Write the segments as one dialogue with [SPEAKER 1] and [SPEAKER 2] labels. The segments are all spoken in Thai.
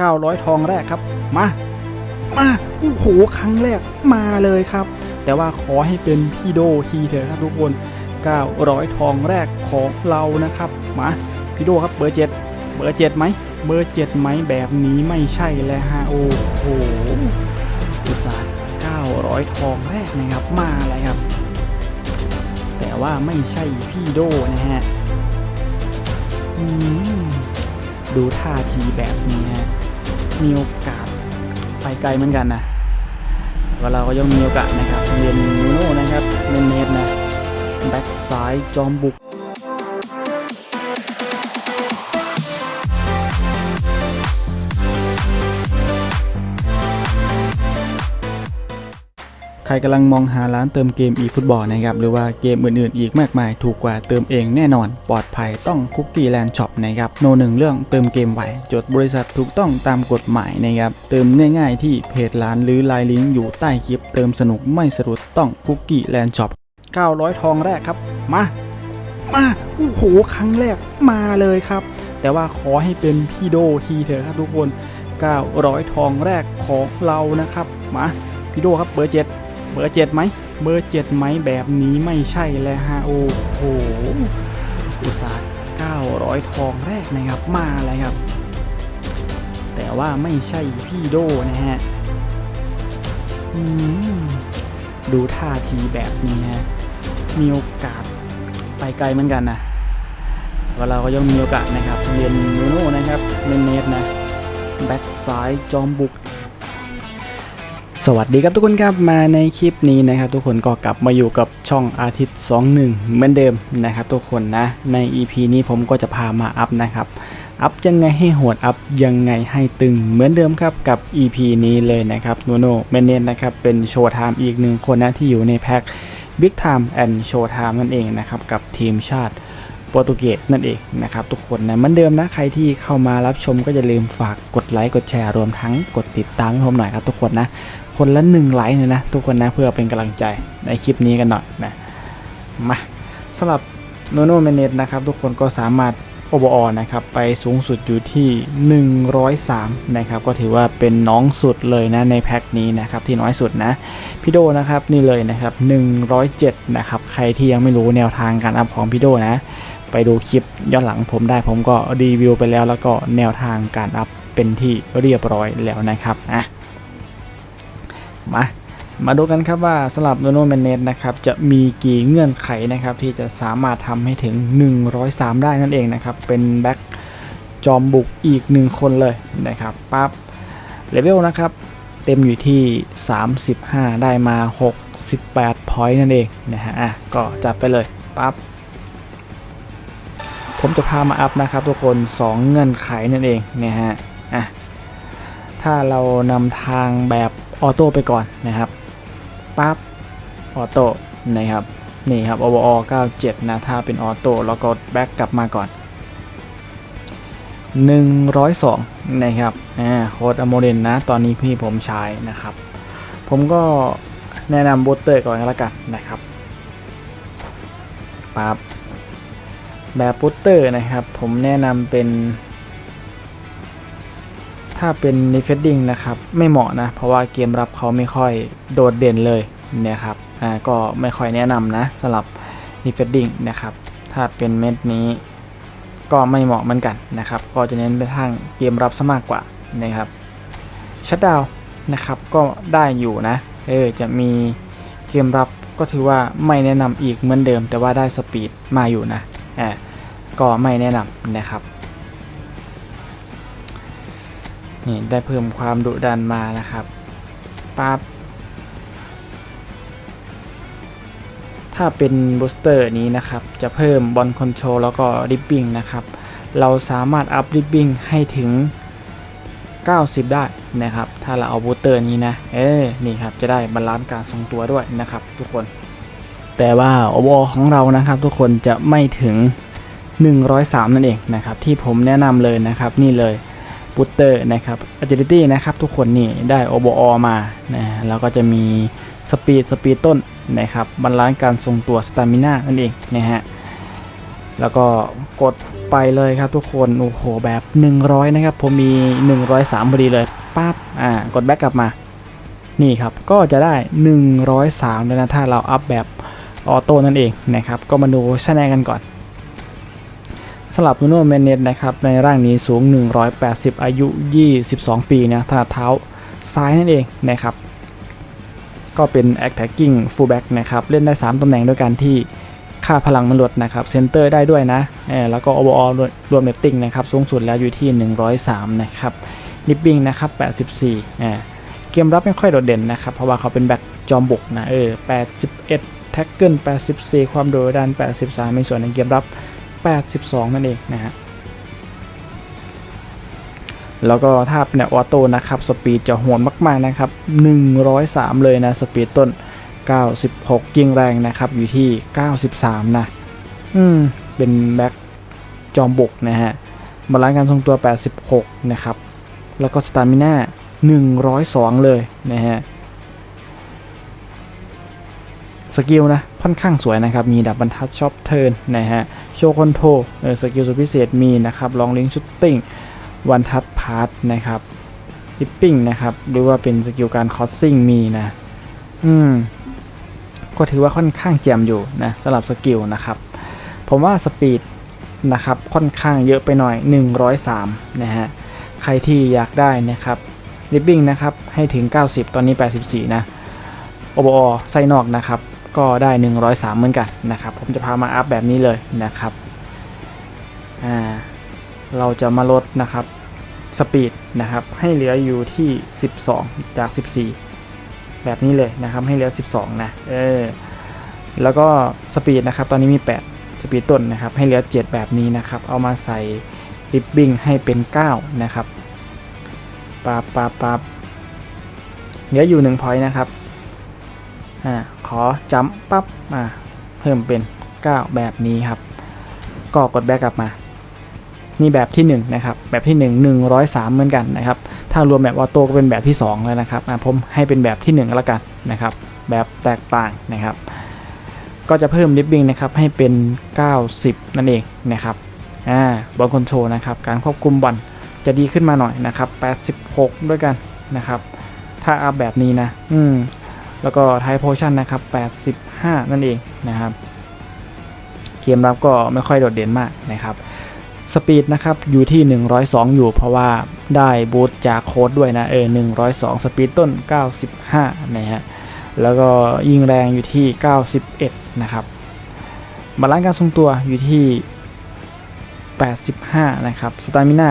[SPEAKER 1] 900 ทองแรกครับ มา มาโอ้โหครั้งแรกมาเลยครับ แต่ว่าขอให้เป็นพี่โดทีเถอะครับทุกคน 900 ทองแรกของเรานะครับ มาพี่โดครับเบอร์เจ็ดเบอร์เจ็ดไหมเบอร์เจ็ดไหมแบบนี้ไม่ใช่แล้วฮะโอ้โหอุตส่าห์900 ทองแรกนะครับมาอะไรครับ แต่ว่าไม่ใช่พี่โดนะฮะดูท่าทีแบบนี้ฮะ มีโอกาสไปไกลเหมือนกันนะว่าเราก็ยังมีโอกาสนะครับเรียนนูโน่นะครับเมนเนตนะแบ็กซ้ายจอมบุก รกำลังมองหาร้านเติมเกม eFootball นะครับหรือว่าเกมอื่นๆ อีกมากมายถูกกว่าเติมเองแน่นอน ปลอดภัยต้องคุกกี้แลนด์ช็อปนะครับโนหนึ่งเรื่องเติมเกมไหวจดบริษัทถูกต้องตามกฎหมายนะครับเติมง่ายๆ ที่เพจร้านหรือไลน์ลิงก์อยู่ใต้คลิป เติมสนุกไม่สะดุดต้องคุกกี้แลนด์ช็อป900 ทองแรกครับ มา มาโอ้โหครั้งแรกมาเลยครับ แต่ว่าขอให้เป็นพี่โดทีเถอะครับทุกคน 900 ทองแรกของเรานะครับ มาพี่โดครับเบอร์เจ็ด เบอร์เจ็ดไหมเบอร์เจ็ดไหมแบบนี้ไม่ใช่แล้วฮะโอ้โหอุตสาห์900 ทองแรกนะครับมาเลยครับ แต่ว่าไม่ใช่พี่โดนะฮะดูท่าทีแบบนี้ฮะมีโอกาสไปไกลเหมือนกันนะว่าเราก็ยังมีโอกาสนะครับเรียนนูโน่นะครับเมนเนตนะ แบ็กซ้ายจอมบุก สวัสดีครับทุกคนครับมาในคลิปนี้นะครับ ทุกคนก็กลับมาอยู่กับช่องอาทิตย์ 21 เหมือนเดิมนะครับ ทุกคนนะใน EP นี้ผมก็จะพามาอัพนะครับ อัพยังไงให้โหดอัพยังไงให้ตึงเหมือนเดิมครับกับ EP นี้เลยนะครับโนโนเมเนนนะครับเป็นโชว์ไทม์อีกหนึ่งคนนะที่อยู่ในแพ็ค Big Time and Show Time นั่นเองนะครับกับทีมชาติโปรตุเกสนั่นเองนะครับทุกคนนะเหมือนเดิมนะใครที่เข้ามารับชมก็อย่าลืมฝากกดไลค์กดแชร์รวมทั้งกดติดตามให้ผมหน่อยครับทุกคนนะ คนละหนึ่งไลค์เลยนะทุกคนนะเพื่อเป็นกำลังใจในคลิปนี้กันหน่อยนะมาสำหรับโนโนเมเนตนะครับทุกคนก็สามารถ OBO นะครับไปสูงสุดอยู่ที่ 103 นะครับ ก็ถือว่าเป็นน้องสุดเลยนะในแพ็คนี้นะครับที่น้อยสุดนะพี่โดนะครับนี่เลยนะครับ 107 นะครับ ใครที่ยังไม่รู้แนวทางการอัพของพี่โดนะ ไปดูคลิปย้อนหลังผมได้ผมก็รีวิวไปแล้วแล้วก็แนวทางการอัพเป็นที่เรียบร้อยแล้วนะครับอะ มามาดูกันครับว่าสำหรับโนโนแมนเนตนะครับจะมีกี่เงื่อนไขนะครับที่จะสามารถทำให้ถึง 103 ได้นั่นเองนะครับ เป็นแบ็กจอมบุกอีกหนึ่งคนเลยนะครับปั๊บเลเวลนะครับ เต็มอยู่ที่ 35 ได้มา 68 พอยต์นั่นเองนะฮะอะก็จัดไปเลยปั๊บผมจะพามาอัพนะครับทุกคน 2 เงื่อนไขนั่นเองนะฮะอะถ้าเรานำทางแบบ ออโต้ไปก่อนนะครับปั๊บออโต้นะครับนี่ครับ OVO 97 นะถ้าเป็นออโต้แล้วก็แบ็กกลับมาก่อน 102 นะครับอ่าโค้ดอโมเดนนะ ตอนนี้พี่ผมใช้นะครับ ผมก็แนะนำบูสเตอร์ก่อนก็แล้วกันนะครับปั๊บแบบบูสเตอร์นะครับ ผมแนะนำเป็น ถ้าเป็นนิเฟดดิ้งนะครับ ไม่เหมาะนะ เพราะว่าเกมรับเขาไม่ค่อยโดดเด่นเลยเนะครับอ่าก็ไม่ค่อยแนะนำนะสำหรับนิเฟดดิ้งนะครับ ถ้าเป็นเม็ดนี้ก็ไม่เหมาะเหมือนกันนะครับ ก็จะเน้นไปทางเกมรับซะมากกว่านะครับชัดดาวนะครับก็ได้อยู่นะเออจะมีเกมรับก็ถือว่าไม่แนะนำอีกเหมือนเดิม แต่ว่าได้สปีดมาอยู่นะอ่าก็ไม่แนะนำนะครับ นี่ได้เพิ่มความดุดันมานะครับปั๊บถ้าเป็นบูสเตอร์นี้นะครับ จะเพิ่มบอลคอนโทรลแล้วก็ริบบิ้งนะครับ เราสามารถอัพริบบิ้งให้ถึง 90 ได้นะครับ ถ้าเราเอาบูสเตอร์นี้นะ เออนี่ครับ จะได้บาลานซ์การทรงตัวด้วยนะครับ ทุกคน แต่ว่าโอวของเรานะครับ ทุกคนจะไม่ถึง 103 นั่นเองนะครับ ที่ผมแนะนำเลยนะครับ นี่เลย บูตเตอร์นะครับ agility นะครับ ทุกคนนี่ได้ OBO มานะแล้วก็จะมีสปีดสปีดต้นนะครับบาลานซ์การทรงตัว stamina นั่นเองนะฮะแล้วก็กดไปเลยครับทุกคน โอ้โห แบบ 100 นะครับ ผมมี 103พอดีเลยปั๊บอ่ากดแบ็กกลับมา นี่ครับ ก็จะได้ 103เลยนะถ้าเราอัพแบบออโต้นั่นเองนะครับ ก็มาดูคะแนนกันก่อน สำหรับนูโนเมเนตนะครับในร่างนี้สูง 180 อายุ 22 ปีนะถนัดเท้าซ้ายนั่นเองนะครับ ก็เป็น attacking fullback นะครับ เล่นได้ 3ตำแหน่งด้วยกันที่ค่าพลังมันลดนะครับเซนเตอร์ได้ด้วยนะแล้วก็ overall รวมเนตติ้งนะครับ สูงสุดแล้วอยู่ที่ 103 นะครับลิปบิ้งนะครับ 84อ่าเกมรับไม่ค่อยโดดเด่นนะครับ เพราะว่าเขาเป็นแบ็กจอมบุกนะเออ81 แท็กเกิล84 ความโดดดัน 83ในส่วนในเกมรับ 82 นั่นเองนะฮะแล้วก็ถ้าเป็นออโต้นะครับสปีดจะโหดมากๆนะครับ 103 เลยนะสปีดต้น 96 ยิงแรงนะครับอยู่ที่ 93 นะอืมเป็นแบ็กจอมบุกนะฮะบาลานซ์การทรงตัว 86 นะครับ แล้วก็สตามิน่า102 เลยนะฮะสกิลนะค่อนข้างสวยนะครับ มีดับบรรทัดช็อปเทิร์นนะฮะ โชว์คอนโทรเออสกิลสุดพิเศษมีนะครับลองลิงชุตติ้งวันทัดพาร์ทนะครับทิปปิ้งนะครับหรือว่าเป็นสกิลการคอสซิ่งมีนะอืมก็ถือว่าค่อนข้างแจ่มอยู่นะสำหรับสกิลนะครับ ผมว่าสปีดนะครับค่อนข้างเยอะไปหน่อย 103 นะฮะ ใครที่อยากได้นะครับลิปปิ้งนะครับให้ถึง 90 ตอนนี้ 84 นะโอโบอไซนอกนะครับ ก็ได้ 103 เหมือนกันนะครับ ผมจะพามาอัพแบบนี้เลยนะครับอ่าเราจะมาลดนะครับสปีดนะครับให้เหลืออยู่ที่ 12 จาก 14 แบบนี้เลยนะครับให้เหลือ 12 นะเออแล้วก็สปีดนะครับตอนนี้มี 8 สปีดต้นนะครับให้เหลือ 7 แบบนี้นะครับ เอามาใส่ริบบิ้งให้เป็น 9 นะครับปาบปาบปาบเหลืออยู่1พอยต์นะครับอ่า ขอจัมปั๊บมาเพิ่มเป็น 9 แบบนี้ครับ ก็กดแบ็กกลับมา นี่แบบที่1นะครับแบบที่ 1 103 เหมือนกันนะครับ ถ้ารวมแบบออโต้ก็เป็นแบบที่2แล้วนะครับผมให้เป็นแบบที่1แล้วกันนะครับ แบบแตกต่างนะครับ ก็จะเพิ่มลิฟบิ้งนะครับให้เป็น 90 นั่นเองนะครับอ่าบอลคอนโทรลนะครับการควบคุมบอลจะดีขึ้นมาหน่อยนะครับ 86 ด้วยกันนะครับ ถ้าอัพแบบนี้นะ อืม แล้วก็ไทโพชั่นนะครับ 85 นั่นเองนะครับเกมรับก็ไม่ค่อยโดดเด่นมากนะครับสปีดนะครับอยู่ที่ 102 อยู่ เพราะว่าได้บูตจากโค้ดด้วยนะเออ102 สปีดต้น 95 นะฮะแล้วก็ยิงแรงอยู่ที่ 91 นะครับบาลานซ์การทรงตัวอยู่ที่ 85 นะครับสตามิน่า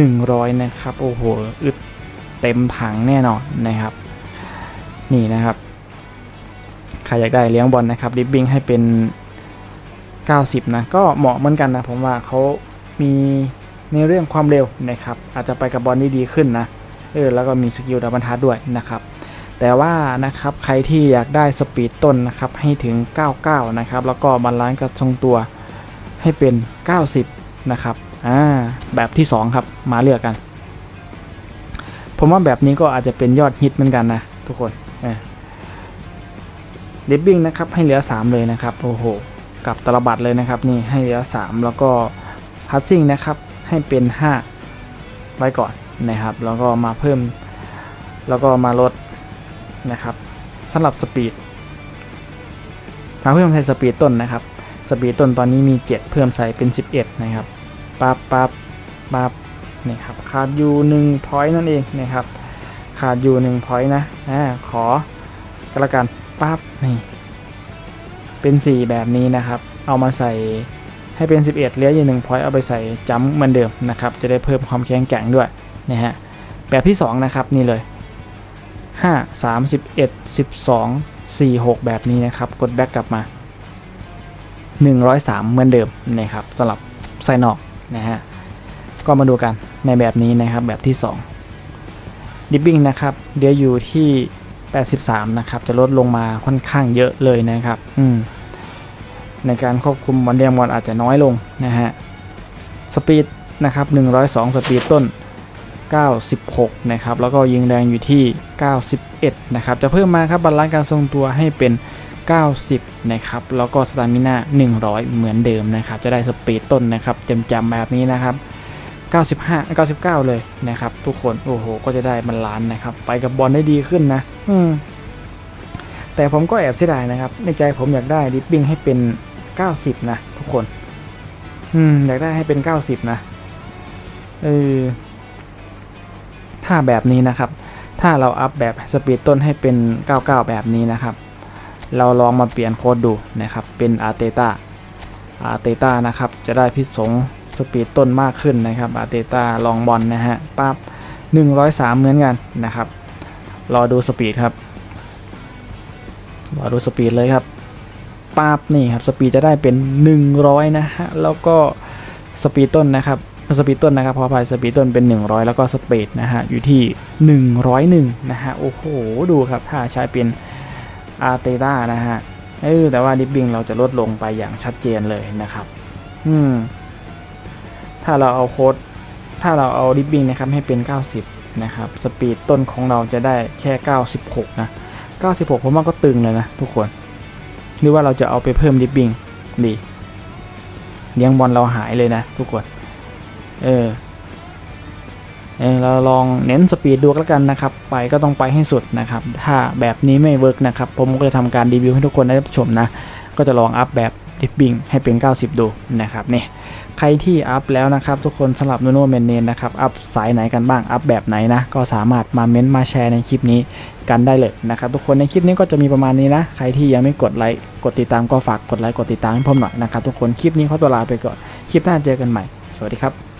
[SPEAKER 1] 100 นะครับ โอ้โห อึดเต็มถังแน่นอนนะครับ นี่นะครับ ใครอยากได้เลี้ยงบอลนะครับริบบิ้งให้เป็น 90 นะ ก็เหมาะเหมือนกันนะผมว่าเขามีในเรื่องความเร็วนะครับ อาจจะไปกับบอลได้ดีขึ้นนะเออแล้วก็มีสกิลดับบรรทัดด้วยนะครับ แต่ว่านะครับใครที่อยากได้สปีดต้นนะครับให้ถึง 99 นะครับ แล้วก็บาลานซ์กับทรงตัวให้เป็น 90 นะครับอ่าแบบที่ 2 ครับมาเลือกกัน ผมว่าแบบนี้ก็อาจจะเป็นยอดฮิตเหมือนกันนะทุกคน ดิบบิ้งนะครับให้เหลือ 3 เลยนะครับโอ้โหกับตลบัดเลยนะครับนี่ให้เหลือ 3 แล้วก็พัซซิ่งนะครับให้เป็น 5 ไว้ก่อนนะครับ แล้วก็มาเพิ่ม แล้วก็มาลดนะครับสำหรับสปีดมาเพิ่มใส่สปีดต้นนะครับสปีดต้นตอนนี้มี 7 เพิ่มใส่เป็น 11 นะครับปั๊บปั๊บปั๊บนี่ครับขาดอยู่1 point นั่นเองนะครับ ขาดอยู่1 point นะอ่าขอกระกันปั๊บนี่เป็น 4 แบบนี้นะครับ เอามาใส่ให้เป็น 11 เหลืออยู่1 point เอาไปใส่จัมเหมือนเดิมนะครับ จะได้เพิ่มความแข็งแกร่งด้วยนะฮะแบบที่ 2 นะครับ นี่เลย 5 31 12 46 แบบนี้นะครับ กดแบ็กกลับมา 103 เหมือนเดิมนะครับสำหรับไซนอกนะฮะก็มาดูกันในแบบนี้นะครับแบบที่ 2 ดิบบิ้งนะครับเดี๋ยวอยู่ที่ 83 นะครับ จะลดลงมาค่อนข้างเยอะเลยนะครับอืมในการควบคุมบอลเดียมบอลอาจจะน้อยลงนะฮะสปีดนะครับ 102 สปีดต้น 96 นะครับ แล้วก็ยิงแรงอยู่ที่ 91 นะครับ จะเพิ่มมาครับบาลานซ์การทรงตัวให้เป็น 90 นะครับ แล้วก็สตามิน่า100 เหมือนเดิมนะครับ จะได้สปีดต้นนะครับจำๆแบบนี้นะครับ 95 99 เลยนะครับ ทุกคนโอ้โห ก็จะได้บรรลานนะครับ ไปกับบอลได้ดีขึ้นนะ อืมแต่ผมก็แอบเสียดายนะครับ ในใจผมอยากได้ดิปปิ้งให้เป็น 90 นะ ทุกคน อืม อยากได้ให้เป็น 90 นะเออถ้าแบบนี้นะครับ ถ้าเราอัพแบบสปีดต้นให้เป็น 99 แบบนี้นะครับ เราลองมาเปลี่ยนโค้ดดูนะครับ เป็นอาร์เตต้าอาร์เตต้านะครับ จะได้พิษสง สปีดต้นมากขึ้นนะครับอาร์เตต้าลองบอลนะฮะปั๊บ103 เหมือนกันนะครับ รอดูสปีดครับ รอดูสปีดเลยครับปั๊บนี่ครับสปีดจะได้เป็น 100 นะฮะ แล้วก็สปีดต้นนะครับสปีดต้นนะครับพอพายสปีดต้นเป็น 100 แล้วก็สปีดนะฮะอยู่ที่ 101 นะฮะ โอ้โห ดูครับถ้าใช้เป็นอาร์เตต้านะฮะเออแต่ว่าดิฟบิงเราจะลดลงไปอย่างชัดเจนเลยนะครับ อืม ถ้าเราเอาโค้ดถ้าเราเอาดิฟบิงนะครับให้เป็น 90 นะครับ สปีดต้นของเราจะได้แค่ 96 นะ 96 ผมว่าก็ตึงเลยนะทุกคน หรือว่าเราจะเอาไปเพิ่มดิฟบิงดีเลี้ยงบอลเราหายเลยนะทุกคน เออเออเราลองเน้นสปีดดูแล้วกันนะครับ ไปก็ต้องไปให้สุดนะครับ ถ้าแบบนี้ไม่เวิร์กนะครับ ผมก็จะทำการรีวิวให้ทุกคนได้รับชมนะ ก็จะลองอัพแบบดิฟบิงให้เป็น 90 ดูนะครับนี่ ใครที่อัพแล้วนะครับ ทุกคนสำหรับโนโนเมนเนนนะครับ อัพสายไหนกันบ้าง อัพแบบไหนนะ ก็สามารถมาเม้นต์มาแชร์ในคลิปนี้กันได้เลยนะครับ ทุกคนในคลิปนี้ก็จะมีประมาณนี้นะ ใครที่ยังไม่กดไลค์กดติดตามก็ฝากกดไลค์กดติดตามให้ผมหน่อยนะครับทุกคนคลิปนี้ขอตัวลาไปก่อนคลิปหน้าเจอกันใหม่ สวัสดีครับ